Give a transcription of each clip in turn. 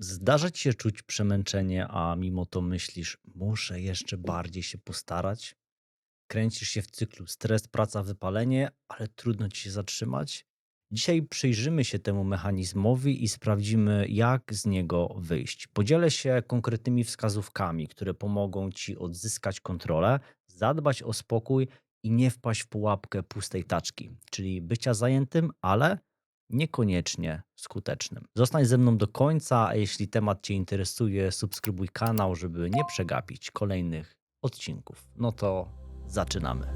Zdarza ci się czuć przemęczenie, a mimo to myślisz: "Muszę jeszcze bardziej się postarać"? Kręcisz się w cyklu stres, praca, wypalenie, ale trudno ci się zatrzymać? Dzisiaj przyjrzymy się temu mechanizmowi i sprawdzimy, jak z niego wyjść. Podzielę się konkretnymi wskazówkami, które pomogą ci odzyskać kontrolę, zadbać o spokój i nie wpaść w pułapkę pustej taczki, czyli bycia zajętym, ale niekoniecznie skutecznym. Zostań ze mną do końca, a jeśli temat Cię interesuje, subskrybuj kanał, żeby nie przegapić kolejnych odcinków. No to zaczynamy.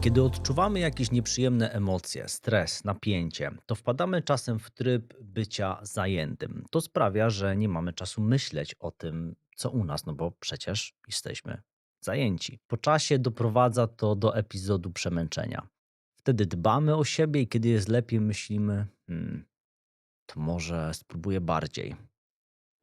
Kiedy odczuwamy jakieś nieprzyjemne emocje, stres, napięcie, to wpadamy czasem w tryb bycia zajętym. To sprawia, że nie mamy czasu myśleć o tym, co u nas, no bo przecież jesteśmy zajęci. Po czasie doprowadza to do epizodu przemęczenia. Wtedy dbamy o siebie i kiedy jest lepiej, myślimy, hmm, to może spróbuję bardziej.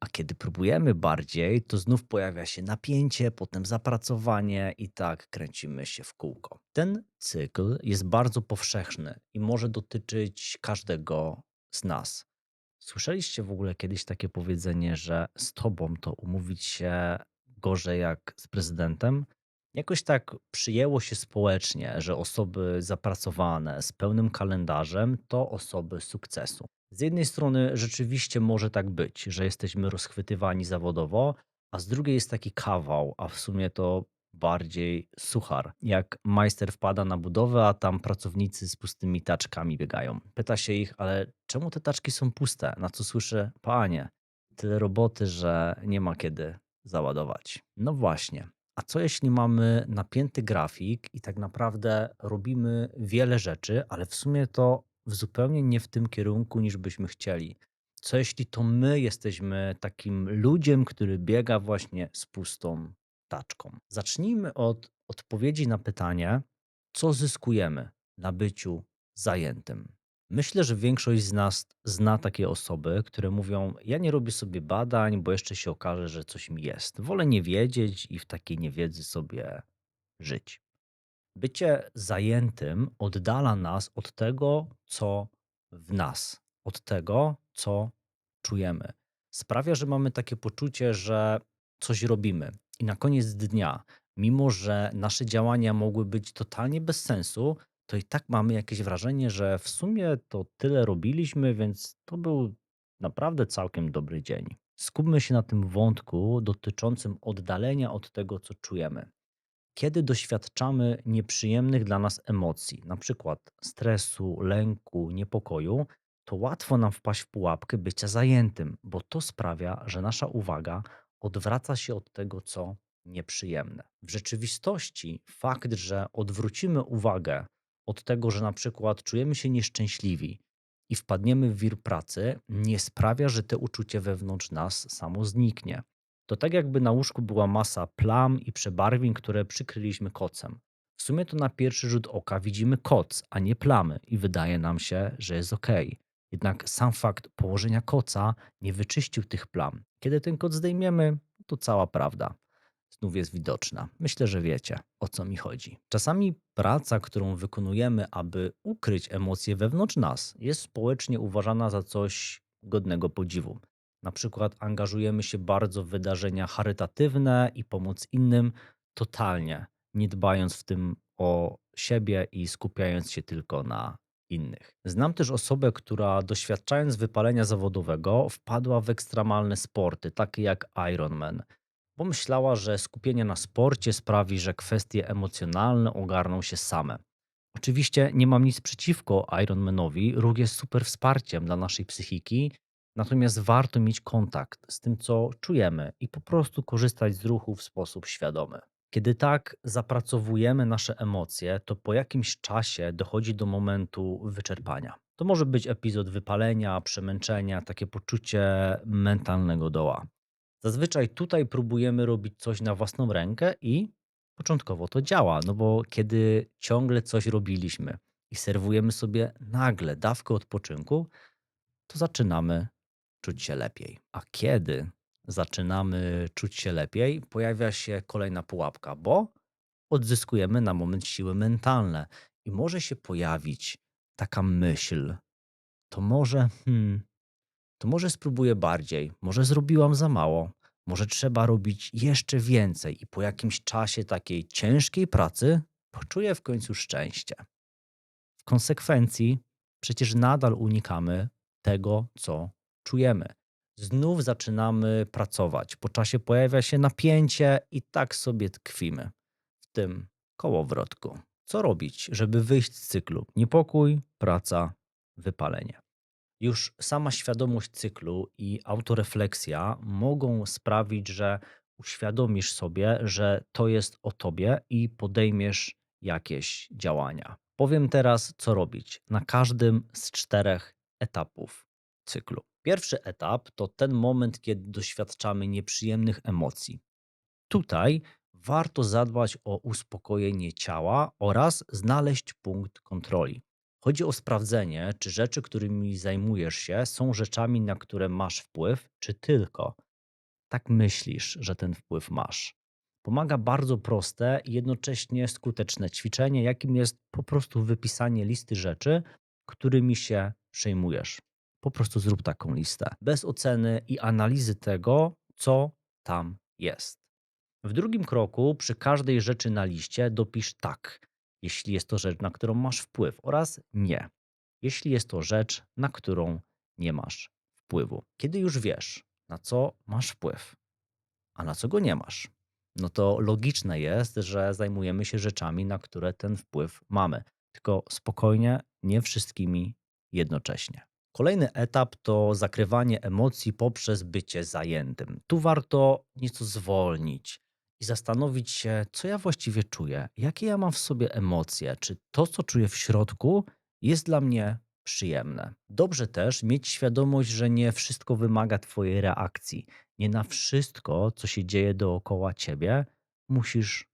A kiedy próbujemy bardziej, to znów pojawia się napięcie, potem zapracowanie i tak kręcimy się w kółko. Ten cykl jest bardzo powszechny i może dotyczyć każdego z nas. Słyszeliście w ogóle kiedyś takie powiedzenie, że z tobą to umówić się gorzej jak z prezydentem? Jakoś tak przyjęło się społecznie, że osoby zapracowane z pełnym kalendarzem to osoby sukcesu. Z jednej strony rzeczywiście może tak być, że jesteśmy rozchwytywani zawodowo, a z drugiej jest taki kawał, a w sumie to bardziej suchar. Jak majster wpada na budowę, a tam pracownicy z pustymi taczkami biegają. Pyta się ich, ale czemu te taczki są puste? Na co słyszę, panie, tyle roboty, że nie ma kiedy załadować. No właśnie. A co jeśli mamy napięty grafik i tak naprawdę robimy wiele rzeczy, ale w sumie to w zupełnie nie w tym kierunku, niż byśmy chcieli? Co jeśli to my jesteśmy takim ludziem, który biega właśnie z pustą taczką? Zacznijmy od odpowiedzi na pytanie, co zyskujemy na byciu zajętym. Myślę, że większość z nas zna takie osoby, które mówią: Ja nie robię sobie badań, bo jeszcze się okaże, że coś mi jest. Wolę nie wiedzieć i w takiej niewiedzy sobie żyć. Bycie zajętym oddala nas od tego, co w nas, od tego, co czujemy. Sprawia, że mamy takie poczucie, że coś robimy i na koniec dnia, mimo że nasze działania mogły być totalnie bez sensu, to i tak mamy jakieś wrażenie, że w sumie to tyle robiliśmy, więc to był naprawdę całkiem dobry dzień. Skupmy się na tym wątku dotyczącym oddalenia od tego, co czujemy. Kiedy doświadczamy nieprzyjemnych dla nas emocji, przykład stresu, lęku, niepokoju, to łatwo nam wpaść w pułapkę bycia zajętym, bo to sprawia, że nasza uwaga odwraca się od tego, co nieprzyjemne. W rzeczywistości fakt, że odwrócimy uwagę od tego, że na przykład czujemy się nieszczęśliwi i wpadniemy w wir pracy, nie sprawia, że te uczucie wewnątrz nas samo zniknie. To tak jakby na łóżku była masa plam i przebarwień, które przykryliśmy kocem. W sumie to na pierwszy rzut oka widzimy koc, a nie plamy i wydaje nam się, że jest ok. Jednak sam fakt położenia koca nie wyczyścił tych plam. Kiedy ten koc zdejmiemy, to cała prawda znów jest widoczna. Myślę, że wiecie o co mi chodzi. Czasami praca, którą wykonujemy, aby ukryć emocje wewnątrz nas, jest społecznie uważana za coś godnego podziwu. Na przykład angażujemy się bardzo w wydarzenia charytatywne i pomoc innym totalnie, nie dbając w tym o siebie i skupiając się tylko na innych. Znam też osobę, która doświadczając wypalenia zawodowego wpadła w ekstremalne sporty, takie jak Ironman, bo myślała, że skupienie na sporcie sprawi, że kwestie emocjonalne ogarną się same. Oczywiście nie mam nic przeciwko Ironmanowi, ruch jest super wsparciem dla naszej psychiki, natomiast warto mieć kontakt z tym, co czujemy i po prostu korzystać z ruchu w sposób świadomy. Kiedy tak zapracowujemy nasze emocje, to po jakimś czasie dochodzi do momentu wyczerpania. To może być epizod wypalenia, przemęczenia, takie poczucie mentalnego doła. Zazwyczaj tutaj próbujemy robić coś na własną rękę i początkowo to działa, no bo kiedy ciągle coś robiliśmy i serwujemy sobie nagle dawkę odpoczynku, to zaczynamy czuć się lepiej. A kiedy zaczynamy czuć się lepiej, pojawia się kolejna pułapka, bo odzyskujemy na moment siły mentalne i może się pojawić taka myśl, to może, hmm, to może spróbuję bardziej, może zrobiłam za mało, może trzeba robić jeszcze więcej i po jakimś czasie takiej ciężkiej pracy poczuję w końcu szczęście. W konsekwencji przecież nadal unikamy tego, co czujemy. Znów zaczynamy pracować. Po czasie pojawia się napięcie i tak sobie tkwimy w tym kołowrotku. Co robić, żeby wyjść z cyklu? Niepokój, praca, wypalenie. Już sama świadomość cyklu i autorefleksja mogą sprawić, że uświadomisz sobie, że to jest o tobie i podejmiesz jakieś działania. Powiem teraz, co robić na każdym z czterech etapów cyklu. Pierwszy etap to ten moment, kiedy doświadczamy nieprzyjemnych emocji. Tutaj warto zadbać o uspokojenie ciała oraz znaleźć punkt kontroli. Chodzi o sprawdzenie, czy rzeczy, którymi zajmujesz się, są rzeczami, na które masz wpływ, czy tylko tak myślisz, że ten wpływ masz. Pomaga bardzo proste i jednocześnie skuteczne ćwiczenie, jakim jest po prostu wypisanie listy rzeczy, którymi się przejmujesz. Po prostu zrób taką listę, bez oceny i analizy tego, co tam jest. W drugim kroku, przy każdej rzeczy na liście, dopisz tak, jeśli jest to rzecz, na którą masz wpływ, oraz nie, jeśli jest to rzecz, na którą nie masz wpływu. Kiedy już wiesz, na co masz wpływ, a na co go nie masz, no to logiczne jest, że zajmujemy się rzeczami, na które ten wpływ mamy. Tylko spokojnie, nie wszystkimi jednocześnie. Kolejny etap to zakrywanie emocji poprzez bycie zajętym. Tu warto nieco zwolnić i zastanowić się, co ja właściwie czuję, jakie ja mam w sobie emocje, czy to, co czuję w środku, jest dla mnie przyjemne. Dobrze też mieć świadomość, że nie wszystko wymaga Twojej reakcji. Nie na wszystko, co się dzieje dookoła Ciebie, musisz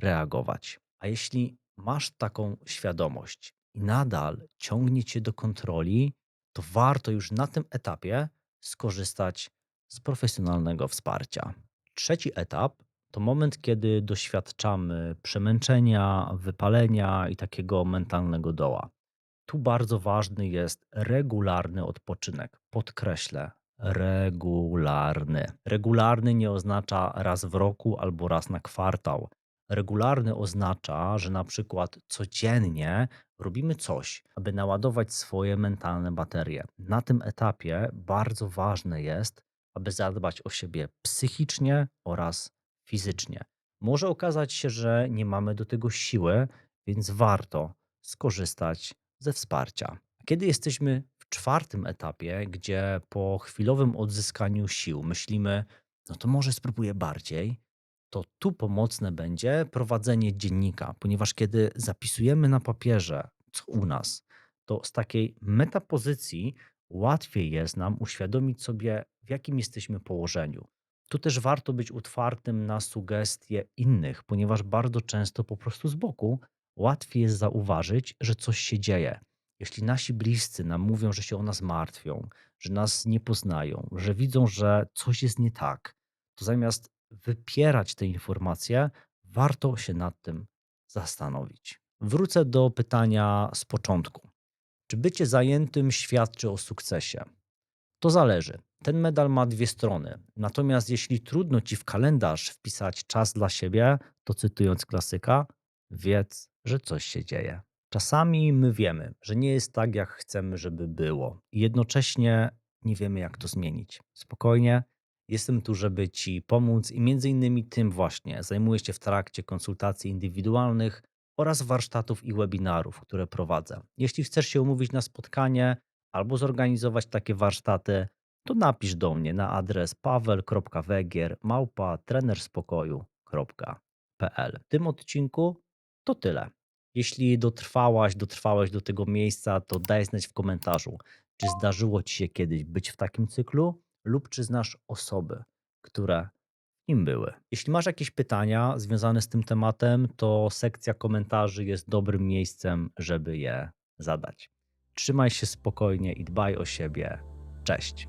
reagować. A jeśli masz taką świadomość i nadal ciągnie Cię do kontroli, to warto już na tym etapie skorzystać z profesjonalnego wsparcia. Trzeci etap to moment, kiedy doświadczamy przemęczenia, wypalenia i takiego mentalnego doła. Tu bardzo ważny jest regularny odpoczynek. Podkreślę, regularny. Regularny nie oznacza raz w roku albo raz na kwartał. Regularny oznacza, że na przykład codziennie robimy coś, aby naładować swoje mentalne baterie. Na tym etapie bardzo ważne jest, aby zadbać o siebie psychicznie oraz fizycznie. Może okazać się, że nie mamy do tego siły, więc warto skorzystać ze wsparcia. Kiedy jesteśmy w czwartym etapie, gdzie po chwilowym odzyskaniu sił myślimy, no to może spróbuję bardziej, to tu pomocne będzie prowadzenie dziennika, ponieważ kiedy zapisujemy na papierze, co u nas, to z takiej metapozycji łatwiej jest nam uświadomić sobie, w jakim jesteśmy położeniu. Tu też warto być otwartym na sugestie innych, ponieważ bardzo często po prostu z boku łatwiej jest zauważyć, że coś się dzieje. Jeśli nasi bliscy nam mówią, że się o nas martwią, że nas nie poznają, że widzą, że coś jest nie tak, to zamiast wypierać te informacje, warto się nad tym zastanowić. Wrócę do pytania z początku. Czy bycie zajętym świadczy o sukcesie? To zależy. Ten medal ma dwie strony. Natomiast jeśli trudno ci w kalendarz wpisać czas dla siebie, to cytując klasyka, wiedz, że coś się dzieje. Czasami my wiemy, że nie jest tak, jak chcemy, żeby było, i jednocześnie nie wiemy, jak to zmienić. Spokojnie, jestem tu, żeby ci pomóc, i między innymi tym właśnie zajmuję się w trakcie konsultacji indywidualnych oraz warsztatów i webinarów, które prowadzę. Jeśli chcesz się umówić na spotkanie albo zorganizować takie warsztaty, to napisz do mnie na adres paweł.wegier małpa trenerspokoju.pl. W tym odcinku to tyle. Jeśli dotrwałaś, dotrwałeś do tego miejsca, to daj znać w komentarzu, czy zdarzyło ci się kiedyś być w takim cyklu lub czy znasz osoby, które w nim były. Jeśli masz jakieś pytania związane z tym tematem, to sekcja komentarzy jest dobrym miejscem, żeby je zadać. Trzymaj się spokojnie i dbaj o siebie. Cześć.